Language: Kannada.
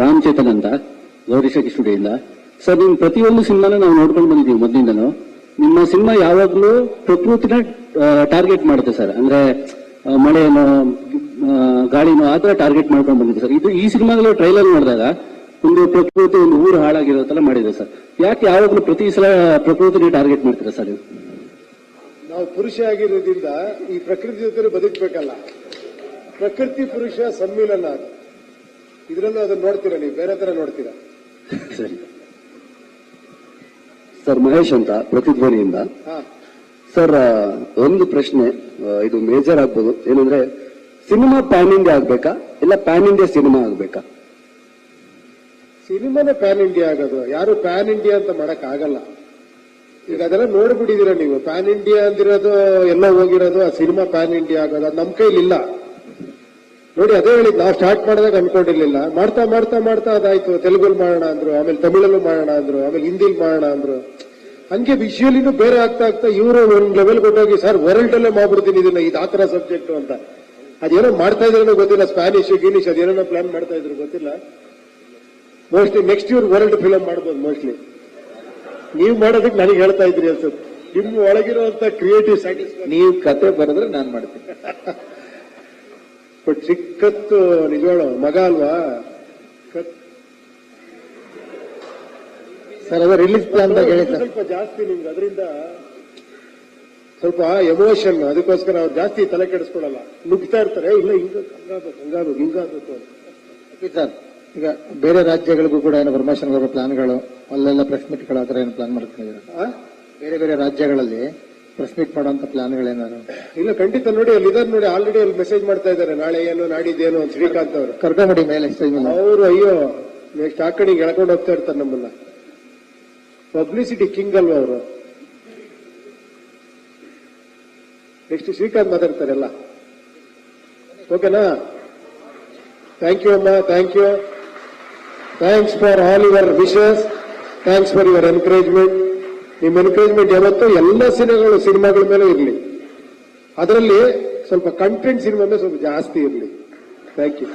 ರಾಮ್ ಚೇತನ್ ಅಂತ ಗೌರಿಶಕಿ ಸರ್ ನಿಮ್ ಪ್ರತಿಯೊಂದು ಸಿನಿಮಾನ ನಾವು ನೋಡ್ಕೊಂಡು ಬಂದಿದ್ದೀವಿ ಮೊದಲಿಂದನೂ. ನಿಮ್ಮ ಸಿನಿಮಾ ಯಾವಾಗಲೂ ಪ್ರಕೃತಿನ ಟಾರ್ಗೆಟ್ ಮಾಡುತ್ತೆ ಸರ್. ಅಂದ್ರೆ ಮಳೆನೋ ಗಾಳಿನೋ, ಆ ಟಾರ್ಗೆಟ್ ಮಾಡ್ಕೊಂಡು ಬಂದಿದೆ ಸರ್. ಇದು ಈ ಸಿನಿಮಾದಲ್ಲಿ ಟ್ರೈಲರ್ ನೋಡಿದಾಗ ಒಂದು ಪ್ರಕೃತಿ, ಒಂದು ಊರು ಹಾಳಾಗಿರೋ ತರ ಮಾಡಿದೆ ಸರ್. ಯಾಕೆ ಯಾವಾಗಲೂ ಪ್ರತಿ ಸಲ ಪ್ರಕೃತಿನೇ ಟಾರ್ಗೆಟ್ ಮಾಡ್ತೀರಾ ಸರ್ ನಾವು? ಪುರುಷ ಆಗಿರೋದ್ರಿಂದ ಈ ಪ್ರಕೃತಿ ಜೊತೆ ಬದುಕಬೇಕಲ್ಲ. ಪ್ರಕೃತಿ ಪುರುಷ ಸಮ್ಮಿಲನ. ಅದು ಇದರಲ್ಲೂ ಅದನ್ನ ನೋಡ್ತೀರಾ ನೀವು? ಬೇರೆ ತರ ನೋಡ್ತೀರಾ? ಸರಿ. ಸರ್ ಮಹೇಶ್ ಅಂತ ಪ್ರತಿಧ್ವನಿಯಿಂದ. ಸರ್ ಒಂದು ಪ್ರಶ್ನೆ ಇದು ಮೇಜರ್ ಆಗ್ಬೋದು. ಏನಂದ್ರೆ ಸಿನಿಮಾ ಪ್ಯಾನ್ ಇಂಡಿಯಾ ಆಗ್ಬೇಕಾ? ಇಲ್ಲ ಪ್ಯಾನ್ ಇಂಡಿಯಾ ಸಿನಿಮಾ ಆಗ್ಬೇಕಾ? ಸಿನಿಮಾನೇ ಪ್ಯಾನ್ ಇಂಡಿಯಾ ಆಗೋದು. ಯಾರು ಪ್ಯಾನ್ ಇಂಡಿಯಾ ಅಂತ ಮಾಡಕ್ ಆಗಲ್ಲ ಈಗ ಅದೆಲ್ಲ ನೋಡ್ಬಿಟ್ಟಿದೀರ ನೀವು? ಪ್ಯಾನ್ ಇಂಡಿಯಾ ಅಂದಿರೋದು ಎಲ್ಲ ಹೋಗಿರೋದು ಆ ಸಿನಿಮಾ ಪ್ಯಾನ್ ಇಂಡಿಯಾ ಆಗೋದು. ಅದು ನಮ್ ಕೈಲಿಲ್ಲ. ನೋಡಿ ಅದೇ ಹೇಳಿದ್ ನಾವು ಸ್ಟಾರ್ಟ್ ಮಾಡಿದಾಗ ಅನ್ಕೊಂಡಿರ್ಲಿಲ್ಲ. ಮಾಡ್ತಾ ಮಾಡ್ತಾ ಮಾಡ್ತಾ ಅದಾಯ್ತು. ತೆಲುಗಲ್ಲಿ ಮಾಡೋಣ ಅಂದ್ರು ಆಮೇಲೆ ತಮಿಳಲ್ಲೂ ಮಾಡೋಣ ಅಂದ್ರು ಆಮೇಲೆ ಹಿಂದಿಲಿ ಮಾಡೋಣ ಅಂದ್ರು. ಹಂಗೆ ವಿಷುವಲಿನೂ ಬೇರೆ ಆಗ್ತಾ ಆಗ್ತಾ ಇವರು ಒಂದ್ ಲೆವೆಲ್ ಕೊಟ್ಟೋಗಿ ಸರ್ ವರ್ಲ್ಡ್ ಅಲ್ಲೇ ಮಾಡ್ಬಿಡ್ತೀನಿ ಇದನ್ನ ಇದು ಆ ತರ ಸಬ್ಜೆಕ್ಟ್ ಅಂತ. ಅದೇನೋ ಮಾಡ್ತಾ ಇದ್ರೇನೋ ಗೊತ್ತಿಲ್ಲ ಸ್ಪ್ಯಾನಿಷ್ ಗಿನಿಷ್ ಅದೇನೋ ಪ್ಲಾನ್ ಮಾಡ್ತಾ ಇದ್ರು ಗೊತ್ತಿಲ್ಲ. ಮೋಸ್ಟ್ಲಿ ನೆಕ್ಸ್ಟ್ ಇವ್ರು ವರ್ಲ್ಡ್ ಫಿಲಮ್ ಮಾಡ್ಬೋದು ಮೋಸ್ಟ್ಲಿ ನೀವು ಮಾಡೋದಕ್ಕೆ ನನಗೆ ಹೇಳ್ತಾ ಇದ್ರಿ ಅನ್ಸುತ್ತೆ. ನಿಮ್ಮ ಒಳಗಿರುವಂತ ಕ್ರಿಯೇಟಿವ್ ಸೈಟಿಸ್ ನೀವು ಕತೆ ಬರೆದ್ರೆ ನಾನು ಮಾಡ್ತೀನಿ. ಬಟ್ ಚಿಕ್ಕತ್ತು ನಿಜವಾಳು ಮಗ ಅಲ್ವಾ? ಸರ್ ಅದ ರಿಲೀಸ್ ಪ್ಲಾನ್ ಹೇಳಿ ಸ್ವಲ್ಪ ಜಾಸ್ತಿ ನಿಮ್ಗೆ ಅದರಿಂದ ಸ್ವಲ್ಪ ಎಮೋಷನ್ ಅದಕ್ಕೋಸ್ಕರ ಅವ್ರು ಜಾಸ್ತಿ ತಲೆ ಕೆಡಿಸ್ಕೊಳಲ್ಲ. ನುಗ್ತಾ ಇರ್ತಾರೆ ಇಲ್ಲ ಹಿಂಗ ಹಂಗಾಗ್ಬೇಕು ಹಂಗಾಗ್ಬೇಕು ಹಿಂಗಾಗ್ಬೇಕು ಅಂತ. ಸರ್ ಈಗ ಬೇರೆ ರಾಜ್ಯಗಳಿಗೂ ಕೂಡ ಏನು ಪ್ರಮೋಷನ್ ಬರೋ ಪ್ಲಾನ್ಗಳು ಅಲ್ಲೆಲ್ಲ ಪ್ರೆಸ್ ಮೀಟ್ಗಳು ಆ ಥರ ಏನು ಪ್ಲಾನ್ ಮಾಡ್ಕೊಂಡಿದ್ದೀರಾ? ಆ? ಬೇರೆ ಬೇರೆ ರಾಜ್ಯಗಳಲ್ಲಿ ಪ್ರೆಸ್ ಮೀಟ್ ಮಾಡುವಂತ ಪ್ಲಾನ್ಗಳೇನಾದ್ರು? ಇಲ್ಲ ಖಂಡಿತ ನೋಡಿ ಅಲ್ಲಿ ಇದಾರೆ ನೋಡಿ ಆಲ್ರೆಡಿ ಅಲ್ಲಿ ಮೆಸೇಜ್ ಮಾಡ್ತಾ ಇದ್ದಾರೆ ನಾಳೆ ಏನು ನಾಡಿದ್ದೇನು ಅಂತ ಶ್ರೀಕಾಂತ್ ಅವರು. ಕರ್ಕೊಂಬಿಡಿ ಮೇಲೆ ಸ್ಟೇಜ್ ಮೇಲೆ. ಅವರು ಅಯ್ಯೋ ನೆಕ್ಸ್ಟ್ ಆ ಕಡೆ ಎಳ್ಕೊಂಡು ಹೋಗ್ತಾ ಇರ್ತಾರೆ ನಮ್ಮನ್ನ. ಪಬ್ಲಿಸಿಟಿ ಕಿಂಗ್ ಅಲ್ವಾ ಅವರು? ನೆಕ್ಸ್ಟ್ ಶ್ರೀಕಾಂತ್ ಮಾತಾಡ್ತಾರಲ್ಲ ಓಕೆನಾ ಥ್ಯಾಂಕ್ ಯು ಅಮ್ಮ thank you thanks for all your wishes thanks for your encouragement ನಿಮ್ಮ ಎನ್ಕರೇಜ್ಮೆಂಟ್ ಯಾವತ್ತೂ ಎಲ್ಲ ಸಿನಿಮಾಗಳು ಸಿನಿಮಾಗಳ ಮೇಲೆ ಇರಲಿ. ಅದರಲ್ಲಿ ಸ್ವಲ್ಪ ಕಂಟೆಂಟ್ ಸಿನಿಮಾ ಮೇಲೆ ಸ್ವಲ್ಪ ಜಾಸ್ತಿ ಇರಲಿ. Thank you